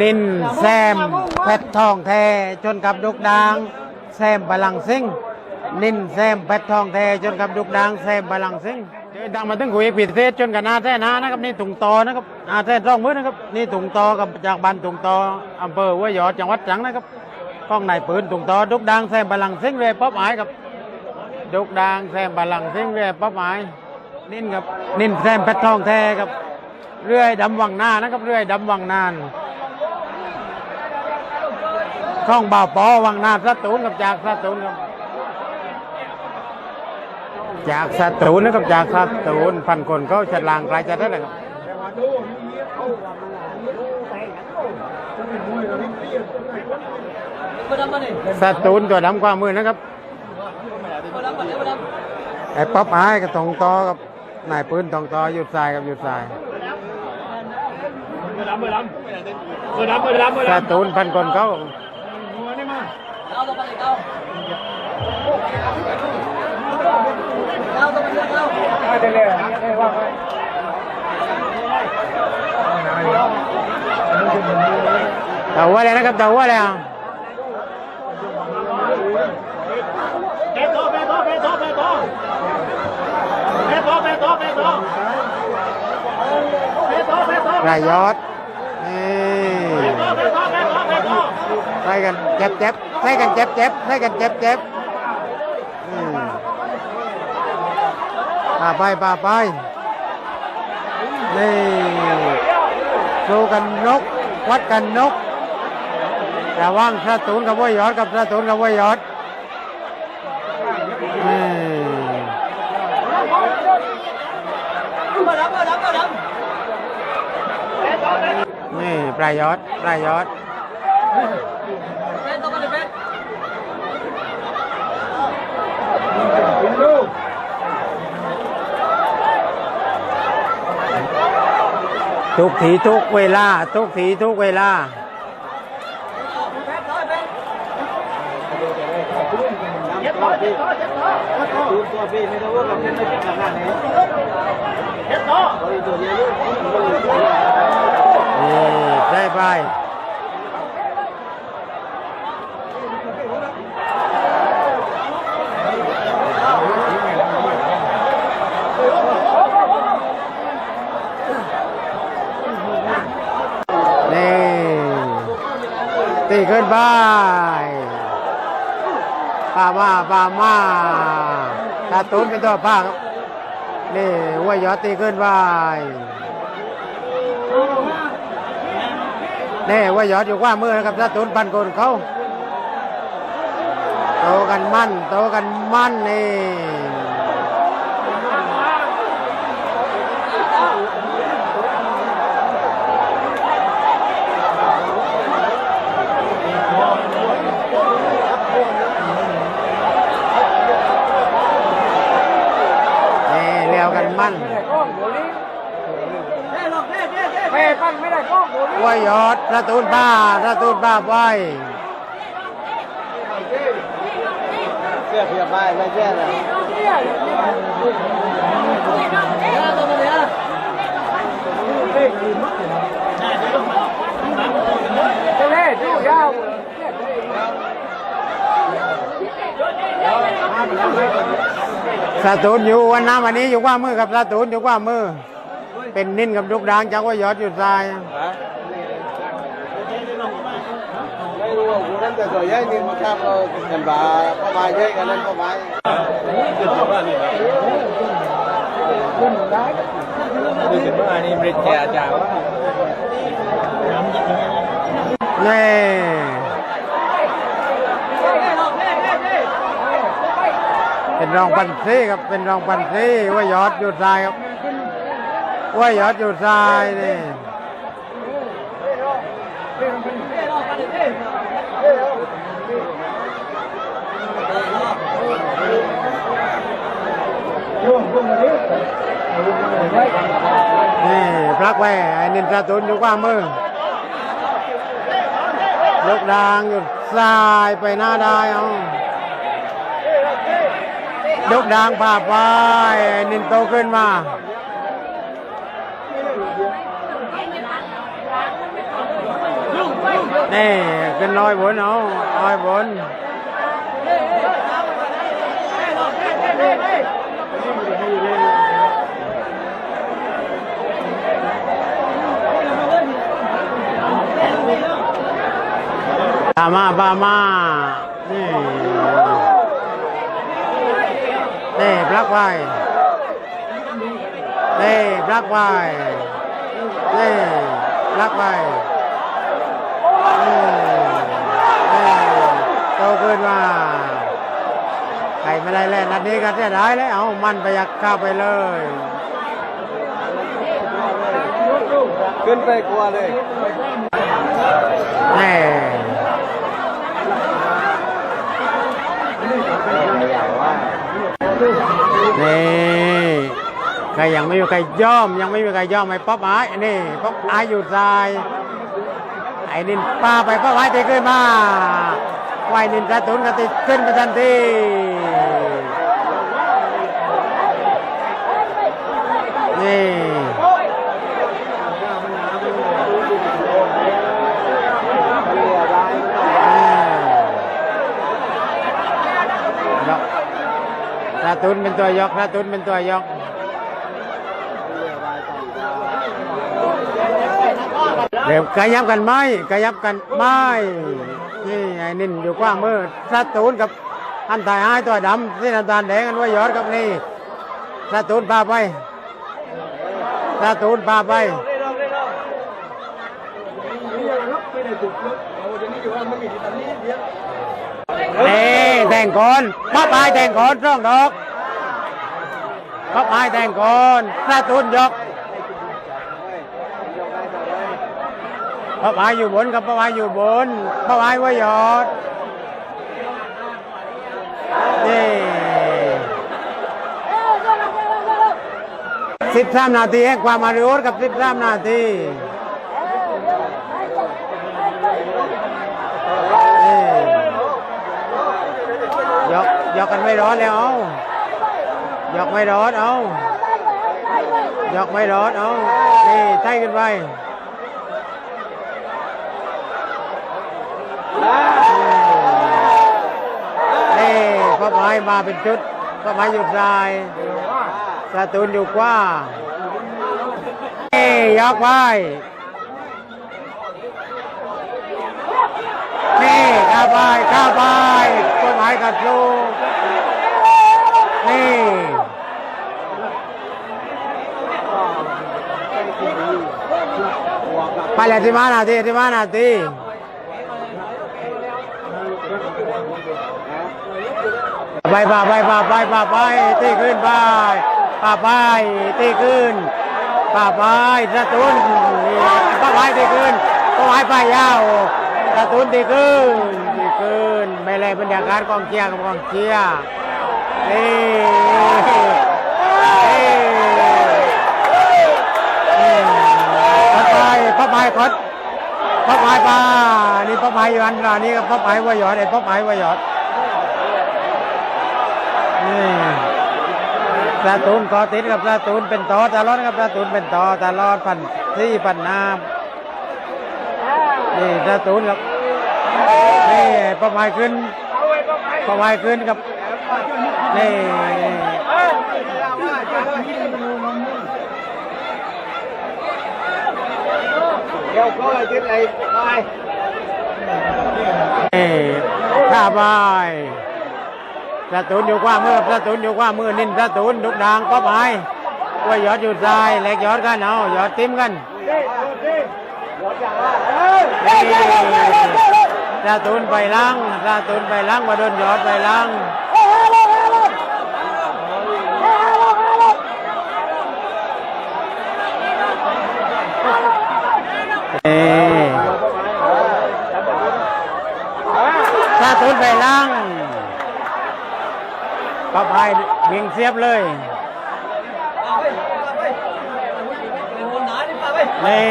นินแซมเพชรทองแทจนกับดุกดางแซมบาลังซิงนินแซมเพชรทองแทจนกับดุกดางแซมบาลังซิงเดินทางมาถึงคุยปิดเทศจนกับนาแท้นานะครับนี่ถุงตอนะครับอาแท้ร่องมือนะครับนี่ถุงตอกับจากบ้านถุงตออำเภอห้วยหยอดจังหวัดตรังนะครับข้องในปืนถุงตอดุกดางแซมบาลังซิงเวยป๊อบหมายครับดุกดางแซมบาลังซิงเวยป๊อบหมายนินครับนินแซมเพชรทองแท้ครับเรื่อยดำวังหน้านะครับเรื่อยดำวังนาน ข้องบ่าวปอวังนาสตูนกับจากสตูนครับจากสตูนนะครับจากสตูนพันคนเขาฉลางไกลจะได้เลยครับสตูนตัวดำกว่ามือนะครับไอ้ป๊อปไอ้กับตองตอกับนายปืนตองตอหยุดสายกับหยุดสายสตูนพันคนเขา Cao tao bắn cao. Cao tao bắn cao. เต่าว่าอะไรนะครับเต่าว่าอะไรอะ ให้กันเจ็บเจ็บให้กันเจ็บเจ็บไปไปไปนี่สู้กันนก วัดกันนกแต่ว่างพระสูนกับว่ายอดกับพระสูนกับว่ายอดนี่ปลายยอดปลายยอด ทุกทีทุกเวลา ทุกทีทุกเวลา Bé thôi bé. Bé to, bé to, bé to. Bé to. นี่ได้ไป ขึ้นไปป้ามาป้ามาตาตูนเป็นตัวป้าครับนี่หัว่ายอดตีขึ้นไปแน่ว่ายอดอยู่ว่ามือนะครับถ้าตุนปันคนเขาโตกันมั่น โตกันมั่นนี่เลี้ยวกันมั่น Bé lọt, bé, bé, bé. แม่ปั้นไม่ได้กล้องโดน ว่ายอดป ระตูนป้าประตูนป้าไว้เสื้อเพียบไปไม่แช่เลย Bé tao bắn được. จะเล่ดูยาวสตูนอยู่วันน้ำวันนี้อยู่กว่ามือกับสตูนอยู่กว่ามือ เป็นนิ่นกับลูกดางจากว่ายอดอยู่ทรายไม่ รู้ว่ากูนั่นแต่ตัวใหญ่นี่มันข้ามเราเห็นบ่าพ่อไม้เยอะกันนั่นพ่อไม้ขึ้นถึงว่านี่นะขึ้นได้ขึ้นถึงว่านี่บริจาคจากนี่เป็นรองปันซีครับเป็นรองปันซีว่ายอดอยู่ทรายครับว่ายอดอยู่ทรายนี่ นี่พลักแว่ไอ้นินสตูนอยู่กว่ามือลูกดางอยู่ทรายไปหน้าได้เอาลูกดางผ่าไปนินโตขึ้นมานี่ขึ้นน้อยบนเอาน้อยบนบามาบามานี่นี่ปลักไว้นี่ปลักไว้นี่ปลักไว้นี่นี่โตขึ้นมาใครไม่ได้เล่นนัดนี้ก็เสียดายเลยเอามันไปยักเข้าไปเลยขึ้นไปกลัวเลยนี่นี่ ใครยังไม่มีใครย่อม ยังไม่มีใครย่อมไอ้ป๊อปไอ้นี่ป๊อปไอ้อยู่ซ้ายไอ้นินป้าไปป้าไว้ตีขึ้นมาไวนินกระตุนกระติขึ้นไปทันทีนี่ยกกระตุนเป็นตัวยกกระตุนเป็นตัวยก เดี๋ยวขยับกันไหมขยับกันไหมนี่ไอ้นินอยู่กว้างมือสตูนกับอันถ่ายให้ตัวดำที่น้ำตาลแดงกันไว้ยอดกับนี่สตูนพาไปสตูนพาไปนี่แต่งก่อนป๊อปายแต่งก่อนร่องดอกป๊อปายแต่งก่อนสตูนยก พระพายอยู่บนกับพระพายอยู่บนพระพายว่ายอดนี่สิบสามนาทีแห่งความอาริโอกับสิบสามนาทีนี่ยกยกกันไม่ร้อนแล้วเอายกไม่ร้อนเอายกไม่ร้อนเอานี่ใช่กันไป นี่พระไม้มาเป็นชุดพระไม้หยุดลายสตูนอยู่กว่านี่ยกไว้นี่ข้าไปข้าไปพระไม้กัดลูกนี่ไปเลยที่มานาทีที่มานาที ไปป่าไปป่าไปป่าไปตีขึ้นไปป่าไปตีขึ้นป่าไปสะตุนป่าไปตีขึ้นป่าไปไปยาวสะตุนตีขึ้นตีขึ้นไม่เลยบรรยากาศกองเชียร์กับกองเชียร์นี่นี่ป่าไปป่าไปคดป่าไปป่านี่ป่าไปอยู่อันนี้นี่กับป่าไปวายอดไอ้ป่าไปวายอด ปลาตูนกอติดกับปลาตูนเป็นต่อตลอดกับปลาตูนเป็นต่อตลอดพันที่พันน้ำนี่ปลาตูนกับนี่ประมาณขึ้นประมาณขึ้นกับนี่เดี๋ยวก็เลยติดไอ้ไปนี่ข้าบายป ลาตูนอยู่กว่ามือปลาตูนอยู่กว่ามือนินปลาตูนดุกดางก็ไปว่ายอดอยู่ซ้ายเล็กยอดกันเอายอดติ้มกันนี่ตาตูนไปล้างตาตูนไปล้างมาโดนยอดไปล้างเอ้ตาตูนไปล้างก็พายวิ่ งเสียบเลยนี่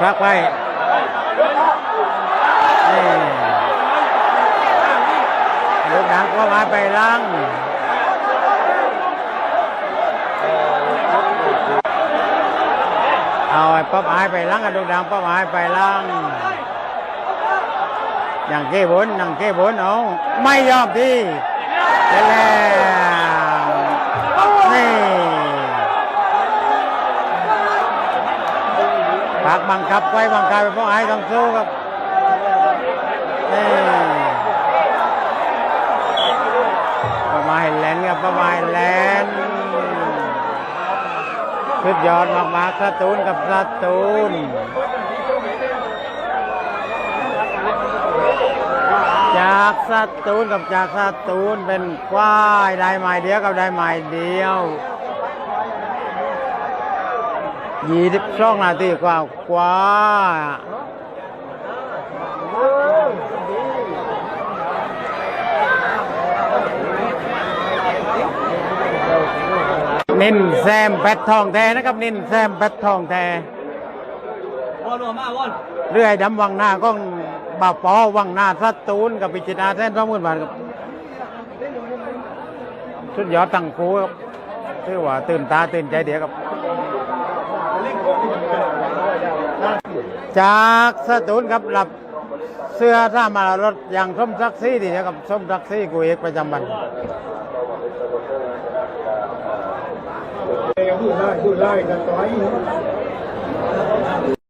พักไปลูกหนังก็มาไปล้างเอาไอ้ป๊อปอายไปล้างกับดวงดาวป๊อปอายไปล้าง อย่างเก้บนอย่างเก้บนเอาไม่ยอมที่เดี๋ยวแล้วนี่ปากบังคับไว้บังคับไปป๊อปอายต้องสู้ครับนี่ป๊อปอายแลนครับป๊อปอายแลนสุดยอดมากๆสตูนกับสตูน จากสตูนกับจากสตูนเป็นควายได้ไม้เดียวกับได้ไม้เดียวยี่สิบสองนาทีกว่ากว่านินแซมแปดทองแท้นะครับ นินแซมแปดทองแท้บอลรวมมาบอลเรื่อยดำวังหน้าก้อง บาปอวังหน้าสตูนกับปิจิตนาแท่นสองหมื่นบาทครับสุดยอดตั้งคูครับถือว่าตื่นตาตื่นใจเดียวครับ จากสตูนครับหลับเสื้อท่ามารถอย่างส้มซักซี่ดีนะครับส้มซักซี่กูเอกประจำวันพูดไล่พูดไล่กันต่อย